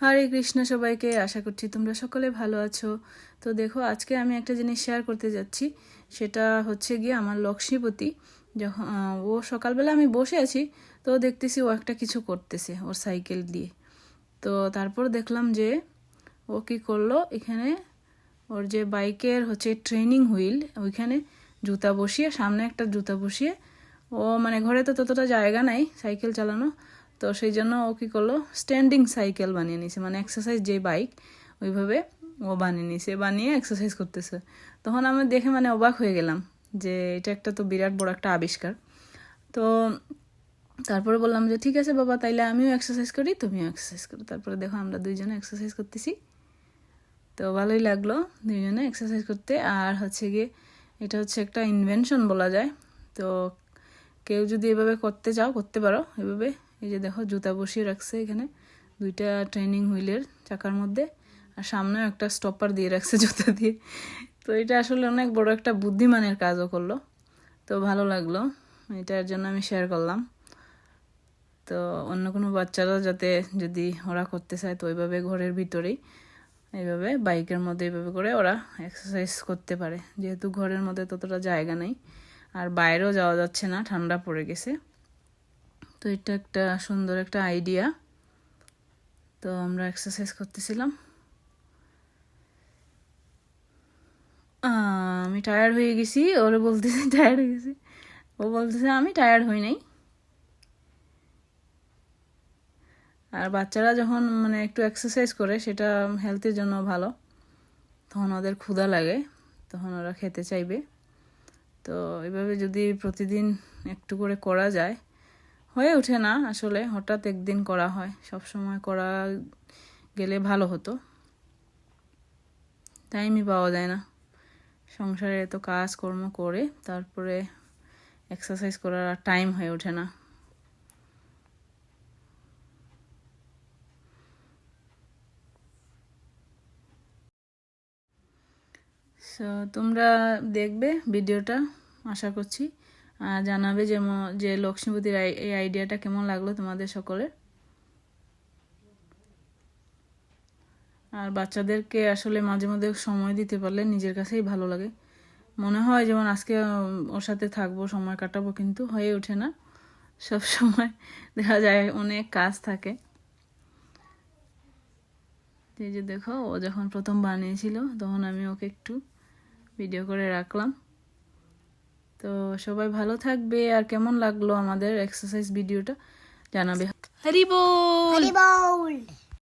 হরে কৃষ্ণ সবাইকে, আশা করছি তোমরা সকলে ভালো আছো। তো দেখো, আজকে আমি একটা জিনিস শেয়ার করতে যাচ্ছি। সেটা হচ্ছে গিয়ে আমার লক্ষ্মীপতি, যখন ও সকালবেলা আমি বসে আছি, তো দেখতেছি ও একটা কিছু করতেছে ওর সাইকেল দিয়ে। তো তারপর দেখলাম যে ও কি করল, এখানে ওর যে বাইকের হচ্ছে ট্রেনিং হুইল ওইখানে জুতা বসিয়ে, সামনে একটা জুতা বসিয়ে, ও মানে ঘরে তো ততটা জায়গা নাই সাইকেল চালানো তো সেই জন্য ও কী করল? স্ট্যান্ডিং সাইকেল বানিয়ে নিয়েছে মানে এক্সারসাইজ যে বাইক ওইভাবে ও বানিয়ে নিয়েছে বানিয়ে এক্সারসাইজ করতেছে। তখন আমি দেখে মানে অবাক হয়ে গেলাম যে এটা একটা তো বিরাট বড় একটা আবিষ্কার। তো তারপরে বললাম যে, ঠিক আছে বাবা, তাইলে আমিও এক্সারসাইজ করি, তুমিও এক্সারসাইজ করো। তারপরে দেখো আমরা দুইজনে এক্সারসাইজ করতেছি। তো ভালোই লাগল দুইজনে এক্সারসাইজ করতে। আর হচ্ছে গিয়ে এটা হচ্ছে একটা ইনভেনশন বলা যায়। তো কেউ যদি এভাবে করতে চাও, করতে পারো এভাবে। এই যে দেখো, জুতা বসিয়ে রাখছে এখানে। দুইটা ট্রেনিং হুইলের চাকার মধ্যে। আর সামনেও একটা স্টপার দিয়ে রাখছে জুতা দিয়ে। তো এটা আসলে অনেক বড় একটা বুদ্ধিমানের কাজও করল। তো ভালো লাগল। এটার জন্য আমি শেয়ার করলাম। তো অন্য কোনো বাচ্চারা যাতে যদি ওরা করতে চায়, তো ওইভাবে ঘরের ভিতরেই, এইভাবে বাইকের মধ্যে এইভাবে করে ওরা এক্সারসাইজ করতে পারে। যেহেতু ঘরের মধ্যে ততটা জায়গা নেই। আর বাইরেও যাওয়া যাচ্ছে না, ঠান্ডা পড়ে গেছে। তো এটা একটা সুন্দর একটা আইডিয়া তো আমরা এক্সারসাইজ করতেছিলাম। আমি টায়ার্ড হয়ে গেছি, ওরে বলতেছে টায়ার্ড হয়ে গেছি। ও বলতেছে, আমি টায়ার্ড হই নাই। আর বাচ্চারা যখন মানে একটু এক্সারসাইজ করে, সেটা হেলথের জন্য ভালো। তখন ওদের ক্ষুধা লাগে, তখন ওরা খেতে চাইবে। তো এভাবে যদি প্রতিদিন একটু করে করা যায় হয়ে ওঠে না আসলে, হঠাৎ একদিন করা হয়। সব সময় করা গেলে ভালো হতো। টাইমই পাওয়া যায় না। সংসারে এত কাজকর্ম করে তারপরে এক্সারসাইজ করার আর টাইম হয়ে ওঠে না। তোমরা দেখবে ভিডিওটা আশা করছি। জানাবে যে যে লক্ষ্মীপতির এই আইডিয়াটা কেমন লাগল তোমাদের সকলের? আর বাচ্চাদেরকে আসলে মাঝে মধ্যে সময় দিতে পারলে নিজের কাছেই ভালো লাগে। মনে হয় যেমন আজকে ওর সাথে থাকব, সময় কাটাবো, কিন্তু হয়ে ওঠে না। সব সময় দেখা যায় অনেক কাজ থাকে। এই যে দেখো, ও যখন প্রথম বানিয়েছিল, তখন আমি ওকে একটু ভিডিও করে রাখলাম। তো সবাই ভালো থাকবে। আর কেমন লাগল আমাদের এক্সারসাইজ ভিডিওটা জানাবে। হরি বল!